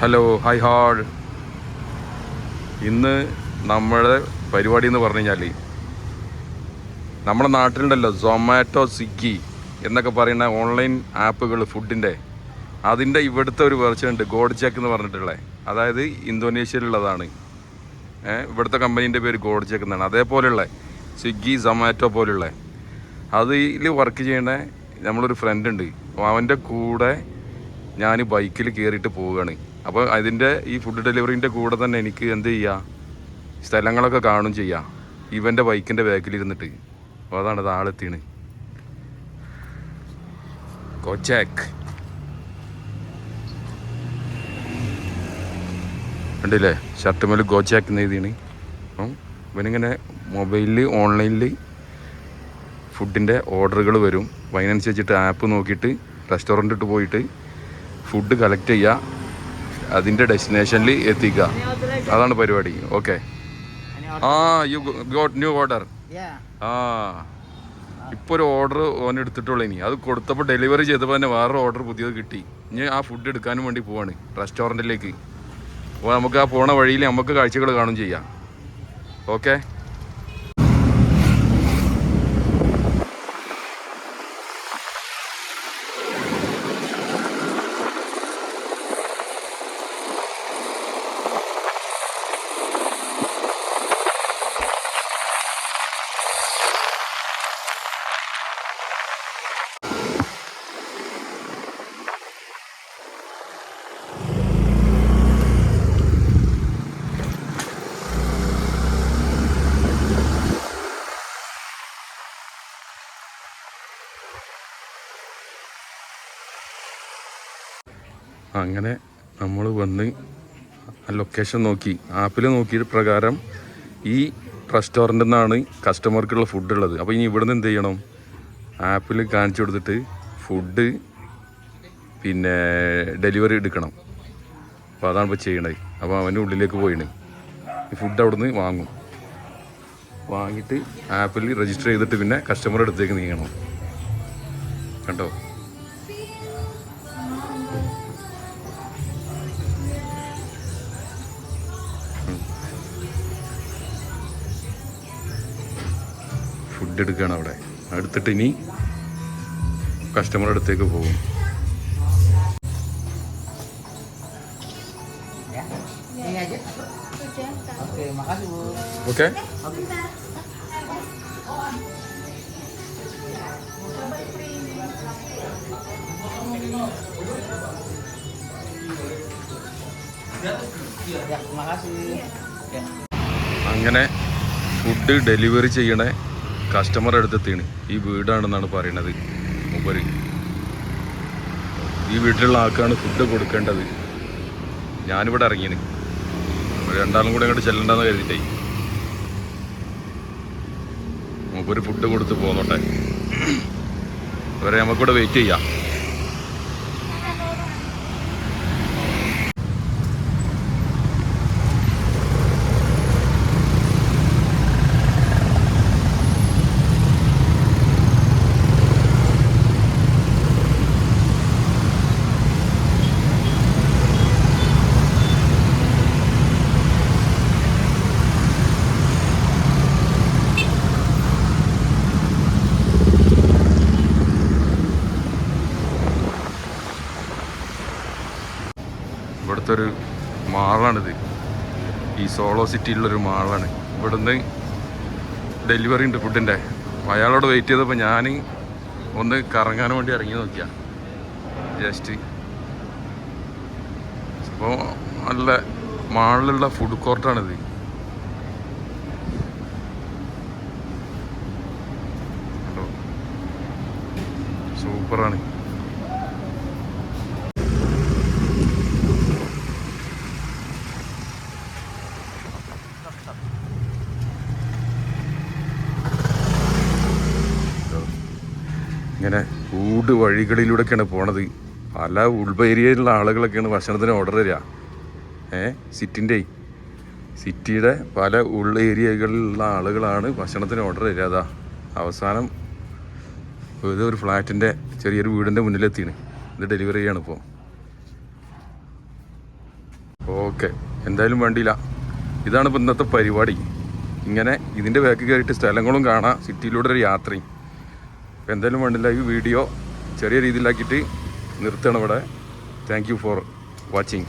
Hello high hall ഇന്ന് നമ്മുടെ പരിപാടി എന്ന് പറഞ്ഞു കഴിഞ്ഞാൽ നമ്മുടെ നാട്ടിലുണ്ടല്ലോ സൊമാറ്റോ സ്വിഗ്ഗി എന്നൊക്കെ പറയുന്ന ഓൺലൈൻ ആപ്പുകൾ ഫുഡിന്റെ അതിന്റെ ഇവിടുത്തെ ഒരു വെർഷൻ ഉണ്ട് ഗോഡ് ചെക്ക് എന്ന് പറഞ്ഞിട്ടുള്ളത് അതായത് ഇന്തോനേഷ്യയിലുള്ളതാണ്. ഇവിടുത്തെ കമ്പനീന്റെ പേര് ഗോഡ് ചെക്ക് എന്നാണ്. അതേപോലെയുള്ള സ്വിഗ്ഗി സൊമാറ്റോ പോലുള്ള. അതിൽ വർക്ക് ചെയ്യുന്ന നമ്മളൊരു ഫ്രണ്ട് ഉണ്ട്. അവന്റെ കൂടെ ഞാൻ ബൈക്കിൽ കയറിയിട്ട് പോവുകയാണ്. അപ്പോൾ അതിന്റെ ഈ ഫുഡ് ഡെലിവറിന്റെ കൂടെ തന്നെ എനിക്ക് എന്ത് ചെയ്യാം? സ്ഥലങ്ങളൊക്കെ കാണും ചെയ്യാം. ഇവന്റെ ബൈക്കിന്റെ ബാക്കിലിരുന്നിട്ട്. അപ്പോൾ അതാണ് താളെത്തിയാണ് കൊച്ചാക്ക് കണ്ടില്ലേ? ഷർട്ട് മേൽ ഗോച്ചാക്കുന്ന എഴുതിയാണ്. അപ്പം ഇവനിങ്ങനെ മൊബൈലിൽ ഓൺലൈനിൽ ഫുഡിന്റെ ഓർഡറുകൾ വരും. അപ്പം അതിനനുസരിച്ചിട്ട് ആപ്പ് നോക്കിയിട്ട് റെസ്റ്റോറന്റിട്ട് പോയിട്ട് ഫുഡ് കളക്ട് ചെയ്യുക അതിന്റെ ഡെസ്റ്റിനേഷനിൽ എത്തിക്കുക. അതാണ് പരിപാടി. ഓക്കെ ആ യു ഗോട്ട് ന്യൂ ഓർഡർ. ആ. ഇപ്പോൾ ഒരു ഓർഡർ ഓൻ എടുത്തിട്ടുള്ളൂ ഇനി. അത് കൊടുത്തപ്പോൾ ഡെലിവറി ചെയ്തപ്പോൾ തന്നെ വേറെ ഓർഡർ പുതിയത് കിട്ടി. ഇനി ആ ഫുഡ് എടുക്കാനും വേണ്ടി പോവാണ് റെസ്റ്റോറന്റിലേക്ക് അപ്പോൾ നമുക്ക് ആ പോണ വഴിയിൽ നമുക്ക് കാഴ്ചകൾ കാണും ചെയ്യാം. ഓക്കെ അങ്ങനെ നമ്മൾ വന്ന് ആ ലൊക്കേഷൻ നോക്കി ആപ്പിൽ നോക്കിയിട്ട് പ്രകാരം ഈ റെസ്റ്റോറന്റിൽ നിന്നാണ് കസ്റ്റമർക്കുള്ള ഫുഡ് ഉള്ളത്. അപ്പോൾ ഇനി ഇവിടുന്ന് എന്ത് ചെയ്യണം? ആപ്പിൽ കാണിച്ചു കൊടുത്തിട്ട് ഫുഡ് പിന്നെ ഡെലിവറി എടുക്കണം. അപ്പോൾ അതാണ് ഇപ്പോൾ ചെയ്യണത്. അപ്പോൾ അവന്റെ ഉള്ളിലേക്ക് പോയിണ്. ഈ ഫുഡ് അവിടുന്ന് വാങ്ങും. വാങ്ങിയിട്ട് ആപ്പിൽ രജിസ്റ്റർ ചെയ്തിട്ട് പിന്നെ കസ്റ്റമർ അടുത്തേക്ക് നീങ്ങണം. കണ്ടോ? ഫുഡ് എടുക്കുകയാണ് അവിടെ എടുത്തിട്ട് ഇനി കസ്റ്റമർ അടുത്തേക്ക് പോകും. ഓക്കെ. അങ്ങനെ ഫുഡ് ഡെലിവറി ചെയ്യണ കസ്റ്റമർ അടുത്തെത്തിയാണ് ഈ വീടാണെന്നാണ് പറയുന്നത് മൂപ്പര് ഈ വീട്ടിലുള്ള ആൾക്കാണ് ഫുഡ് കൊടുക്കേണ്ടത്. ഞാനിവിടെ ഇറങ്ങിയത് രണ്ടാളും കൂടെ അങ്ങോട്ട് ചെല്ലണ്ടെന്ന് കരുതിട്ടേ മൂപ്പര് ഫുഡ് കൊടുത്ത് പോന്നോട്ടെ. ഇവരെ നമുക്കിവിടെ വെയിറ്റ് ചെയ്യാം. ഇവിടുത്തെ ഒരു മാളാണിത്. ഈ സോളോ സിറ്റിയിലുള്ളൊരു മാളാണ്. ഇവിടുന്ന് ഡെലിവറി ഉണ്ട് ഫുഡിന്റെ. അയാളോട് വെയിറ്റ് ചെയ്തപ്പോൾ ഞാൻ ഒന്ന് കറങ്ങാൻ വേണ്ടി ഇറങ്ങി നോക്കിയാ. ജസ്റ്റ് അപ്പോൾ നല്ല മാളിലുള്ള ഫുഡ് കോർട്ടാണിത്? സൂപ്പറാണ്. ഇങ്ങനെ ഊട് വഴികളിലൂടെയൊക്കെയാണ് പോണത്. പല ഉൾബേരിയയിലുള്ള ആളുകളൊക്കെയാണ് ഭക്ഷണത്തിന് ഓർഡർ തരിക. ഏ സിറ്റിന്റെ. സിറ്റിയുടെ പല ഉൾ ഏരിയകളിലുള്ള ആളുകളാണ് ഭക്ഷണത്തിന് ഓർഡർ തരിക. അതാ അവസാനം ഒരു ഫ്ലാറ്റിന്റെ ചെറിയൊരു വീടിന്റെ മുന്നിലെത്തിയാണ്. ഇത് ഡെലിവറി ചെയ്യാണ് ഇപ്പോൾ ഓക്കെ എന്തായാലും വേണ്ടിയില്ല. ഇതാണ് ഇപ്പം ഇന്നത്തെ പരിപാടി. ഇങ്ങനെ ഇതിന്റെ ബാക്ക് കയറിയിട്ട് സ്ഥലങ്ങളും കാണാം. സിറ്റിയിലൂടെ ഒരു യാത്രയും. അപ്പം എന്തായാലും വേണ്ടില്ല. ഈ വീഡിയോ ചെറിയ രീതിയിലാക്കിയിട്ട് നിർത്തണം ഇവിടെ. Thank for watching